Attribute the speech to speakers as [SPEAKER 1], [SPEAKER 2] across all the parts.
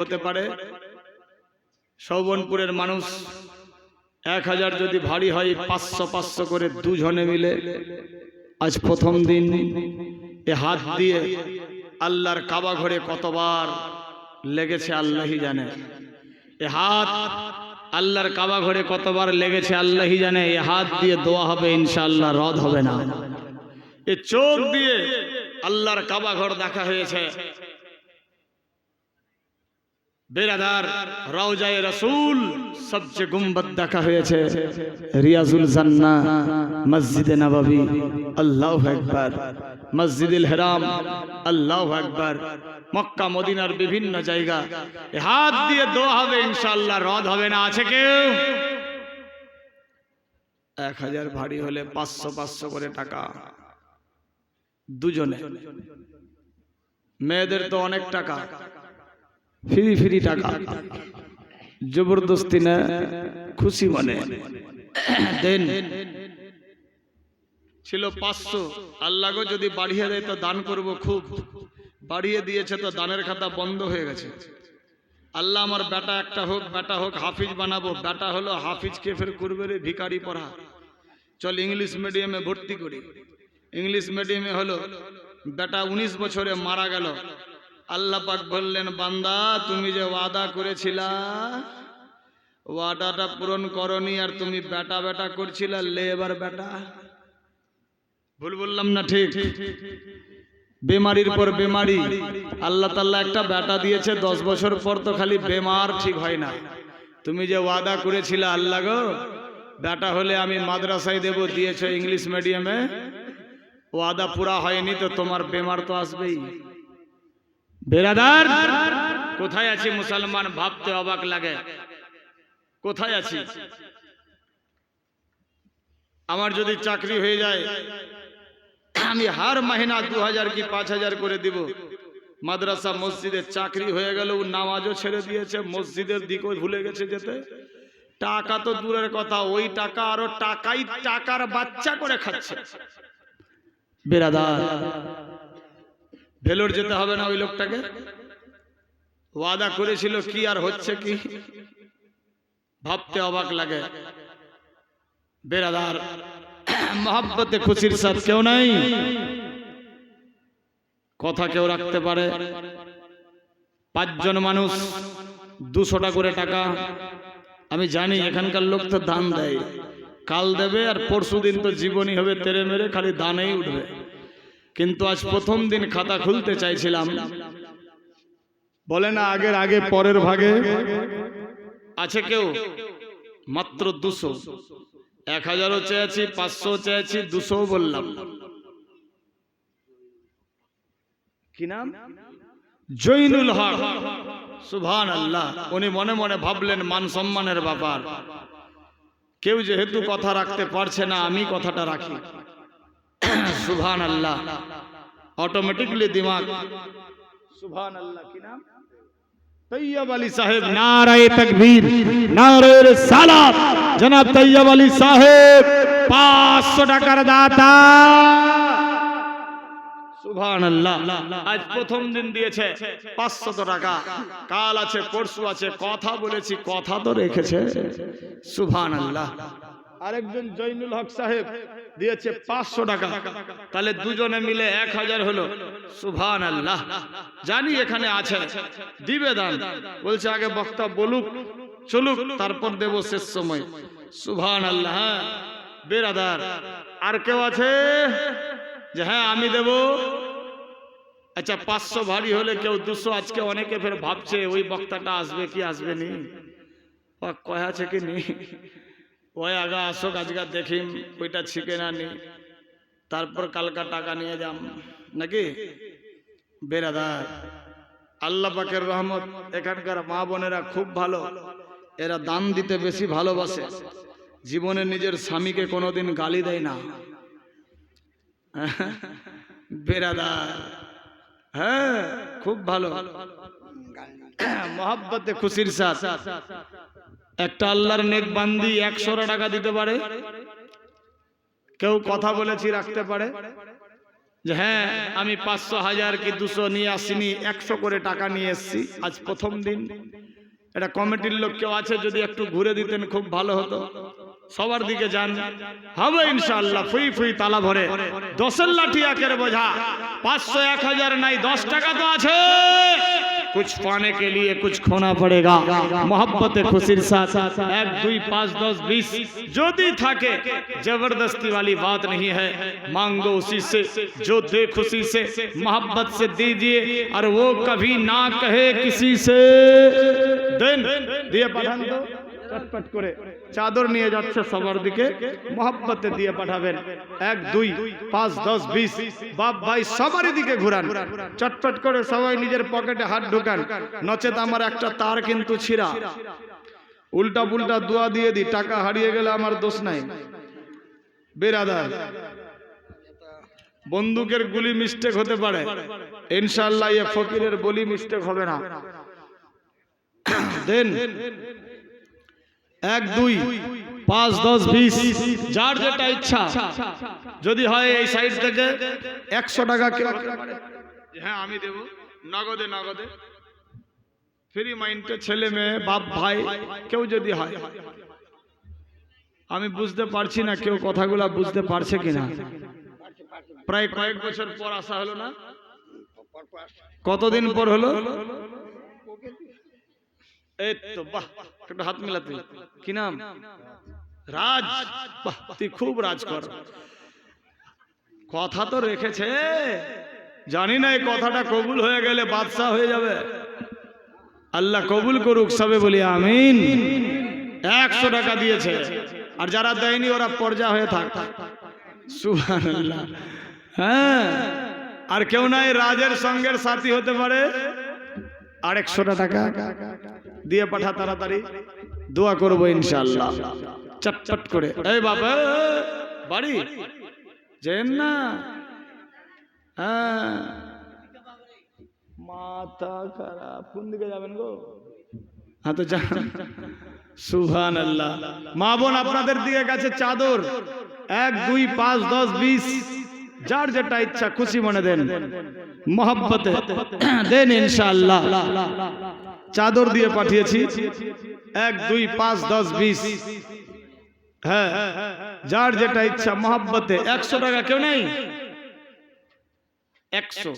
[SPEAKER 1] হতে পারে। সৌবনপুরের মানুষ এক হাজার যদি ভারী হয়, পাঁচশো পাঁচশো করে দুজনে মিলে আজ প্রথম দিন। এ হাত দিয়ে আল্লাহর কাবা ঘরে কতবার লেগেছে আল্লাহি জানে। এ হাত আল্লাহর কাবা ঘরে কতবার লেগেছে আল্লাহই জানে। এ হাত দিয়ে দোয়া হবে, ইনশাআল্লাহ রদ হবে না। এ চোখ দিয়ে আল্লাহর কাবা ঘর দেখা হয়েছে। বেরাদার রওজায়ে রসুল, সবচেয়ে গুম্বদ দেখা হয়েছে। রিয়াজুল জান্না মসজিদে নববী, আল্লাহু আকবার। মসজিদুল হারাম, আল্লাহু আকবার। মক্কা, মদিনার বিভিন্ন জায়গা। হাত দিয়ে দোয়া হবে, ইনশাআল্লাহ রদ হবে না, আছে কেউ? এক হাজার ভারী হলে পাঁচশো পাঁচশো করে টাকা। দুজনে। মেয়েদের তো অনেক টাকা। ফ্রি ফ্রি টাকা। জবরদস্তি না, খুশি মনে। দেন। ছিল পাঁচশো। আল্লাহ যদি বাড়িয়ে দেয় তো দান করব খুব। বাড়িয়ে দিয়েছে তো দানের খাতা বন্ধ হয়ে গেছে। আল্লাহ আমার বেটা একটা হোক, বেটা হোক, হাফিজ বানাবো। বেটা হলো হাফিজকে ফের করবে রে ভিকারি পড়া। চল ইংলিশ মিডিয়ামে ভর্তি করি। ইংলিশ মিডিয়ামে হলো, বেটা উনিশ বছরে মারা গেল। আল্লাহ পাক বললেন, বান্দা, তুমি যে ওয়াদা করেছিলা, ওয়াদাটা পূরণ করনি আর তুমি বেটা বেটা করছিলা লে এবার বেটা ভুল বললাম না ঠিক? বেমারির পর বেমারি। আল্লাহ তাল্লাহ একটা বেটা দিয়েছে, দশ বছর পর তো খালি বেমার ঠিক হয় না। তুমি যে ওয়াদা করেছিলে, আল্লাহ গো বেটা হলে আমি মাদ্রাসায় দেব, দিয়েছ ইংলিশ মিডিয়ামে। ওয়াদা পুরা হয়নি তো তোমার বেমার তো আসবেই। বেরাদার কোথায় আছি মুসলমান? ভাবতে অবাক লাগে। কোথায় আছি? আমার যদি চাকরি হয়ে যায় আমি হার মাহিনা দু হাজার কি পাঁচ হাজার করে দিব। মাদ্রাসা মসজিদের চাকরি হয়ে গেল ও নামাজও ছেড়ে দিয়েছে মসজিদের দিকও ভুলে গেছে যেতে। টাকা তো দূরের কথা ওই টাকা আরও টাকাই টাকার বাচ্চা করে খাচ্ছে। বেরাদার ভেলোর যেতে হবে না ওই লোকটাকে? ওয়াদা করেছিল কি আর হচ্ছে কি? ভাবতে অবাক লাগে। বেরাদার মহাব্বতে খুশির সাথ কেউ নাই। কথা কেউ রাখতে পারে। পাঁচজন মানুষ, দুশোটা করে টাকা। আমি জানি এখানকার লোক তো দান দেয়। কাল দেবে আর পরশু দিন তো জীবনই হবে তেরে মেরে, খালি দানেই উঠবে। কিন্তু আজ প্রথম দিন খাতা খুলতে চাইছিলাম। বলে না আগের আগে পরের ভাগে? আছে কেউ? মাত্র দুশো। এক হাজারও চেয়েছি পাঁচশো চেয়েছি দুশো বললাম। কি নাম? জৈনুল হক। সুভান আল্লাহ উনি মনে মনে ভাবলেন মান সম্মানের ব্যাপার। কেউ যেহেতু কথা রাখতে পারছে না আমি কথাটা রাখি। সুভান আল্লাহ অটোমেটিকলি দিমাগ। সুভান আল্লাহ কি নাম? তৈয়ব আলী সাহেব। নারায়ে তকবীর নারায়ে সালাত জনাব তৈয়ব আলী সাহেব 500 টাকার দাতা। সুবহান আল্লাহ আজ প্রথম দিন দিয়েছে 500 টাকা। কাল আছে পরশু আছে কথা বলেছি কথা তো রেখেছে। সুবহান আল্লাহ আরেকজন জৈনুল হক সাহেব দিয়েছে পাঁচশো টাকা। তাহলে দুজনে মিলে এক হাজার হলো। সুভান আল্লাহ জানি এখানে আছে। দিবে দান। বলছে, আগে বক্তা বলুক, চলুক, তারপর দেব শেষ সময়। সুভান আল্লাহ হ্যাঁ। বেরাদার, আর কেউ আছে? যে হ্যাঁ আমি দেব। আচ্ছা পাঁচশো ভারী হলে কেউ দুশো? আজকে অনেকে ফের ভাবছে, ওই বক্তাটা আসবে কি আসবে নি? কয় আছে কি নি? ওই আগা আসুক, আজকে দেখিম ওইটা ছিকে না নি। তারপর কালকা টাকা নিয়ে যাম। নাকি? বেরাদার। আল্লাহ পাকের রহমত, এখানকার মা বোনেরা খুব ভালো। এরা দান দিতে বেশি ভালোবাসে। জীবনে নিজের স্বামীকে কোনোদিন গালি দেয় না। বেরাদার। হ্যাঁ খুব ভালো। মহাব্বতে খুশির সাথ একটা আল্লাহর নেক বান্দি একশো টাকা দিতে পারে? কেউ কথা বলেছি রাখতে পারে? যে হ্যাঁ আমি পাঁচশো হাজার কি দুশো নিয়ে আসিনি, একশো করে টাকা নিয়ে এসছি, আজ প্রথম দিন। এটা কমিটির লোক কেউ আছে, যদি একটু ঘুরে দিতেন খুব ভালো হতো। সবার দিকে যান। হবে ইনশাল্লাহ ফুই ফুই তালা ভরে। দশের লাঠি একের বোঝা, পাঁচশো এক হাজার নাই, দশ টাকা তো আছে। कुछ पाने के लिए कुछ खोना पड़ेगा। मोहब्बत खुशी साथ। एक दुई पाँच दस बीस। जो दी था ज़बरदस्ती वाली बात नहीं है। मांगो उसी से, जो दे खुशी से। मोहब्बत से दीजिए, और वो कभी ना कहे किसी से। दिन दिए पढ़ চটপট করে চাদর নিয়ে যাচ্ছে সবার দিকে। মহাব্বতে দিয়ে পাঠাবেন। এক, দুই, পাঁচ, দশ, বিশ। বাপ, ভাই সবারই দিকে ঘুরান। চটপট করে সবাই নিজের পকেটে হাত ঢুকান। নচেত আমার একটা তার কিন্তু ছিঁড়া। উল্টা পুল্টা দোয়া দিয়ে দি টাকা হারিয়ে গেলে আমার দোষ নাই। বেরাদার, বন্দুকের গুলি মিস্টেক হতে পারে। ইনশাল্লাহ ফকিরের বলি মিস্টেক হবে না। দেন এক, দুই, পাঁচ, দশ, বিশ, যার যেটা ইচ্ছা। যদি হয় এই সাইড থেকে একশো টাকা হ্যাঁ আমি দেব। নগদে নগদে। ফ্রি মাইন্ডে ছেলে মেয়ে, বাপ, ভাই, কেউ যদি হয়। আমি বুঝতে পারছি না কেউ কথাগুলা বুঝতে পারছে কিনা। প্রায় কয়েক বছর পর আসা হলো না? কতদিন পর হলো? এই তো, বাহ। একটু হাত মিলাতে। কি নাম? রাজ। তুই খুব রাজ কর কথা তো রেখেছে। জানি না এই কথাটা কবুল হয়ে গেলে বাদশাহ হয়ে যাবে। আল্লাহ কবুল করুক সবে বলি আমিন। একশো টাকা দিয়েছে। আর যারা দেয়নি ওরা পর্যা হয়ে থাক। হ্যাঁ আর কেউ নাই রাজের সঙ্গের সাথী হতে পারে। আর একশোটা টাকা দিয়ে পাঠা তাড়াতাড়ি। দোয়া করব ইনশাল্লাহ চটচট করে। এই বাবা বাড়ি? যেন না। হ্যাঁ। মাথা খারাপ। কোন দিকে যাবেন গো? হ্যাঁ তো যান। সুহান আল্লাহ মা বোন আপনাদের দিকে গেছে চাদর। এক, দুই, পাঁচ, দশ, বিশ। যার যেটা ইচ্ছা খুশি মনে দেন। মোহাব্বতে দেন ইনশাআল্লাহ। চাদর দিয়ে পাঠিয়েছি। এক, দুই, পাঁচ, দশ, বিশ। হ্যাঁ যার যেটা ইচ্ছা মোহাব্বতে। একশো টাকা কেউ নেই? একশো।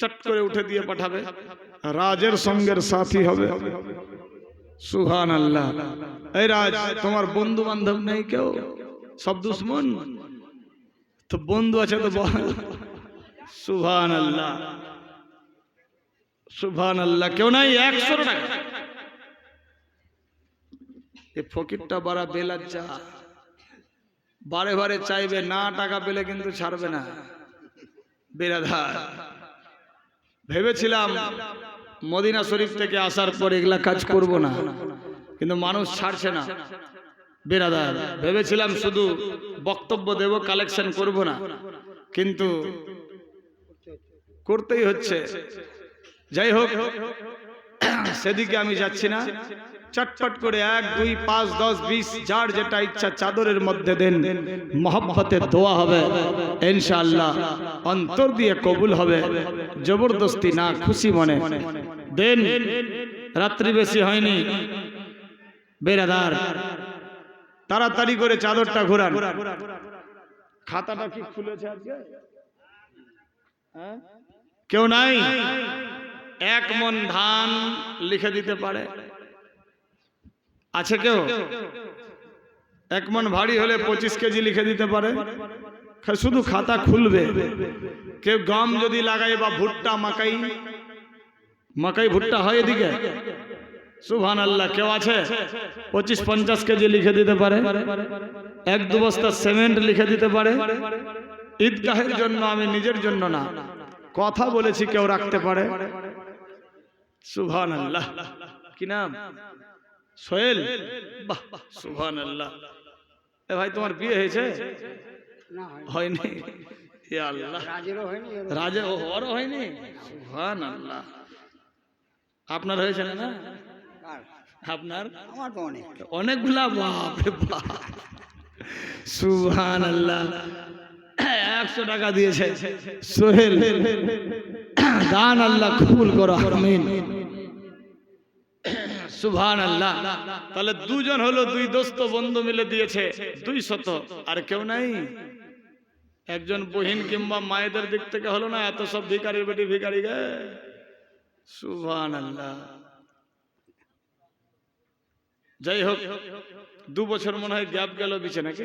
[SPEAKER 1] চট করে উঠে দিয়ে পাঠাবে। রাজের সঙ্গের সাথী হবে। সুহান আল্লাহ এই রাজ, তোমার বন্ধু বান্ধব নেই কেউ? সব দুশ্মন? তো বন্ধু আছে তো সুভান আল্লাহ সুভান আল্লাহ কেউ নাই? একশো টাকা ফকিরটা বারা বেলাজ্জা। বারে বারে চাইবে, না টাকা পেলে কিন্তু ছাড়বে না। বেরাধার ভেবেছিলাম মদিনা শরীফ থেকে আসার পর এগুলা কাজ করব না। কিন্তু মানুষ ছাড়ছে না। বেরাদার, ভেবেছিলাম শুধু বক্তব্য দেব কালেকশন করব না। কিন্তু করতেই হচ্ছে। যাই হোক, সেদিকে আমি যাচ্ছি না। চটপট করে এক, দুই, পাঁচ, দশ, বিশ, যার যেটা ইচ্ছা চাদরের মধ্যে দেন। মহব্বতে দোয়া হবে, ইনশাআল্লাহ। অন্তর দিয়ে কবুল হবে, জবরদস্তি না, খুশি মনে। দেন, রাত্রি বেশি হয়নি। বেরাদার তাড়াতাড়ি করে চাদরটা ঘোরান। খাতাটা কি খুলেছে আজকে? হ্যাঁ? কেউ নাই? এক মন ধান লিখে দিতে পারে। আছে কেউ? এক মন ভারী হলে পঁচিশ কেজি লিখে দিতে পারে। শুধু খাতা খুলবে। কেউ গম যদি লাগায় বা ভুট্টা মাকাই। মাকাই ভুট্টা হয় এদিকে? সুভান আল্লাহ কেউ আছে? পঁচিশ পঞ্চাশ কেজি লিখে দিতে পারে। এক দু বস্তা সিমেন্ট লিখে দিতে পারে। ঈদগাহের জন্য আমি নিজের জন্য না কথা বলেছি কেউ রাখতে পারে। সুভান আল্লাহ কি নাম? সোহেল? বাহ সুভান আল্লাহ এ ভাই তোমার বিয়ে হয়েছে?
[SPEAKER 2] হয়নি।
[SPEAKER 1] আল্লাহ।
[SPEAKER 2] রাজেরও
[SPEAKER 1] রাজা ও হওয়ারও হয়নি? সুভান আল্লাহ আপনার হয়েছে না? আপনার?
[SPEAKER 2] আমার তো অনেক।
[SPEAKER 1] অনেকগুলা? বাপ রে বাপ। সুবহান আল্লাহ একশো টাকা দিয়েছে। সোহেল দান আল্লাহ কবুল করো আমিন। সুভান আল্লাহ তাহলে দুজন হলো দুই দোস্ত বন্ধু মিলে দিয়েছে দুই শত। আর কেউ নাই? একজন বহিন কিংবা মায়েদের দিক থেকে হলো না এত সব ভিকারির বেটি ভিকারি গে। সুভান আল্লাহ যাই হোক দু বছর মনে হয় গ্যাপ গেল বিছে নাকি?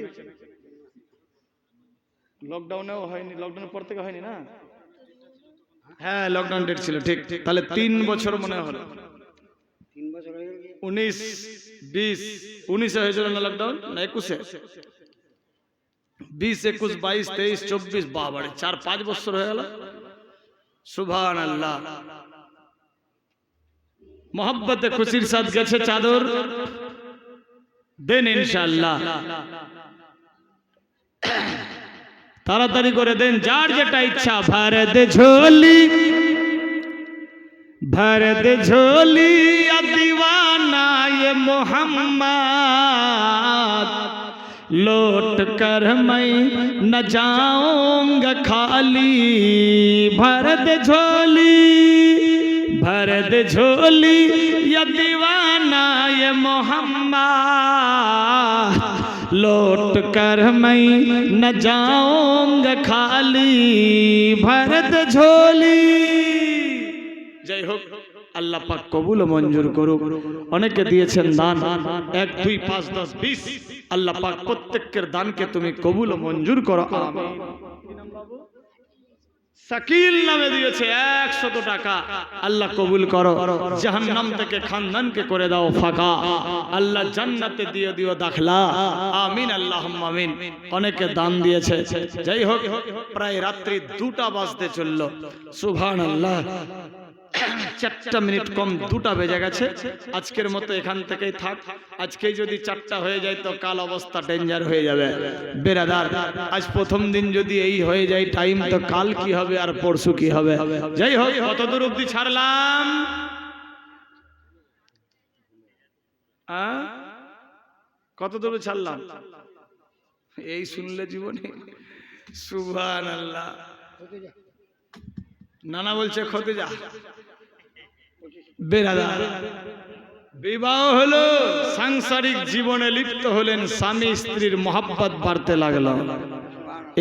[SPEAKER 1] লকডাউনেও হয়নি লকডাউনের পর থেকে হয়নি না? হ্যাঁ লকডাউন ডেট ছিল ঠিক। তাহলে তিন বছর মনে হলো।
[SPEAKER 2] তিন বছর হয়ে
[SPEAKER 1] উনিশ বিশ উনিশে হয়েছিল না লকডাউন না একুশে? বিশ একুশ বাইশ তেইশ চব্বিশ বাবারে চার পাঁচ বছর হয়ে গেল। সুভান আল্লাহ মোহাম্মতে খুশির সাথ গেছে চাদর। দেন ইনশাল্লাহ তাড়াতাড়ি করে দেন, যার যেটা ইচ্ছা, ভারত ঝোলি। ভরদ ঝোলি দিওয়ানা মোহাম্মদ। লোট কর মাই, ন যাওঙ্গ খালি। ভরদ ঝোলি। দর্দ ঝোলি দিওয়ানা মোহাম্মদ। لوٹ کر میں نہ جاؤں گا خالی بھرت جھولی جے ہو আল্লাহ পাক কবুল ও মঞ্জুর করুক। অনেকে দিয়েছেন দান। এক, দুই, পাঁচ, দশ, বিশ। আল্লাহ পাক প্রত্যেকের দানকে তুমি কবুল ও মঞ্জুর করো। শাকিল নামে দিয়েছে একশত টাকা। আল্লাহ কবুল করো। জাহান্নাম থেকে খানদানকে করে দাও ফাঁকা। আল্লাহ জান্নাতে দিয়ে দিও দাখলা। আমিন আল্লাহ আমিন। অনেকে দান দিয়েছে। যাই হোক, প্রায় রাত্রি দুটা বাজতে চলল। সুভান আল্লাহ চারটা মিনিট কম, দুটা বেজে গেছে। আজকের মতো এখান থেকেই থাক। আজকে যদি চারটা হয়ে যায় তো কাল অবস্থা ডেঞ্জার হয়ে যাবে। বেরাদার, আজ প্রথম দিন যদি এই হয়ে যায় টাইম তো কাল কি হবে আর পরশু কি হবে? যাই হোক, কত দূর অব্দি ছাড়লাম? আ? কত দূর ছাড়লাম? এই শুনলে জীবনে। সুভান আল্লাহ নানা বলছে খতে যা। বেরাদার। বিবাহ হলো সাংসারিক জীবনে লিপ্ত হলেন স্বামী স্ত্রীর মহাব্বত বাড়তে লাগল।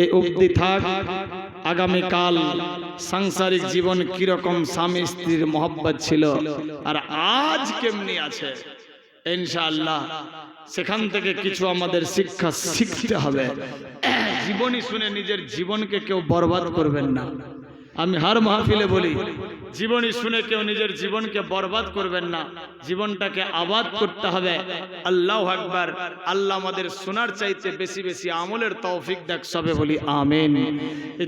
[SPEAKER 1] এ অবধি থাক আগামীকাল সাংসারিক জীবন কীরকম স্বামী স্ত্রীর মহব্বত ছিল আর আজ কেমনি আছে ইনশাআল্লাহ সেখান থেকে কিছু আমাদের শিক্ষা শিখতে হবে। জীবনী শুনে নিজের জীবনকে কেউ বরবাদ করবেন না। আমি হার মাহফিলে বলি। জীবনী শুনে কেউ নিজের জীবনকে বরবাদ করবেন না। জীবনটাকে আবাদ করতে হবে। আল্লাহ আকবার। আল্লাহ আমাদের শোনার চাইতে বেশি বেশি আমলের তৌফিক দেখ সবে বলি, আমেন।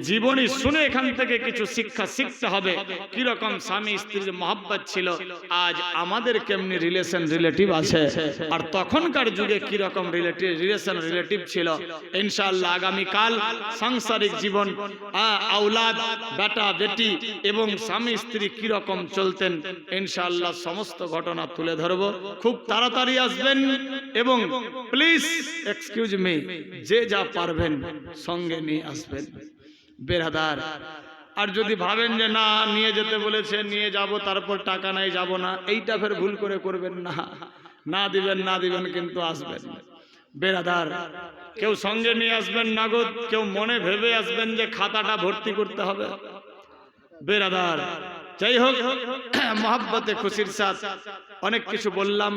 [SPEAKER 1] জীবনী শুনে এখান থেকে কিছু শিক্ষা শিখতে হবে। কীরকম স্বামী স্ত্রীর মহাব্বত ছিল? আজ আমাদের কেমনি রিলেশন রিলেটিভ আছে? আর তখনকার যুগে কীরকম রিলেটিভ রিলেশন রিলেটিভ ছিল? ইনশাআল্লাহ আগামীকাল সাংসারিক জীবন আওলাদ, বেটা, বেটি এবং স্বামী স্ত্রী কীরকম চলতেন, ইনশাআল্লাহ সমস্ত ঘটনা তুলে ধরব। খুব তাড়াতাড়ি আসবেন এবং প্লিজ এক্সকিউজ মি যে যা পারবেন সঙ্গে নিয়ে আসবেন। বেরাদার আর যদি ভাবেন যে না, নিয়ে যেতে বলেছে, নিয়ে যাব, তারপর টাকা নাই, যাব না, এইটা ফের ভুল করে করবেন না। না দিবেন না দিবেন, কিন্তু আসবেন। বেরাদার কেউ সঙ্গে নিয়ে আসবেন নগদ কেউ মনে ভেবে আসবেন যে খাতাটা ভর্তি করতে হবে। বেরাদার যাই হোক, মহাব্বতে খুশির সাথ অনেক কিছু বললাম,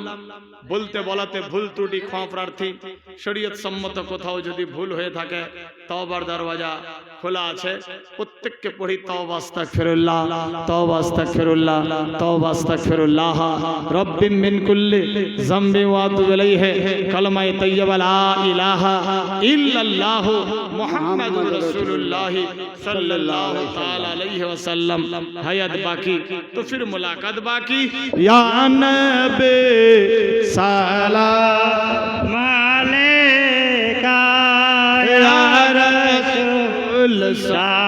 [SPEAKER 1] বলতে বলাতে ভুল ত্রুটি, ক্ষমা প্রার্থী। শরীয়ত সম্মত কোথাও যদি ভুল হয়ে থাকে, তওবার দরওয়াজা খোলা আছে প্রত্যেককে পড়ি তওবা আস্তাগফিরুল্লাহ তওবা আস্তাগফিরুল্লাহ তওবা আস্তাগফিরুল্লাহ রব্বিম মিন কুল্লি যামবি ওয়া আতুবু ইলাইহি কালমায়ে তাইয়্যিবা লা ইলাহা ইল্লাল্লাহ মুহাম্মাদুর রাসূলুল্লাহ সাল্লাল্লাহু তাআলা আলাইহি ওয়াসাল্লাম হায়াত বাকি তো ফির মুলাকাত বাকি ইয়া নবী সালাম যা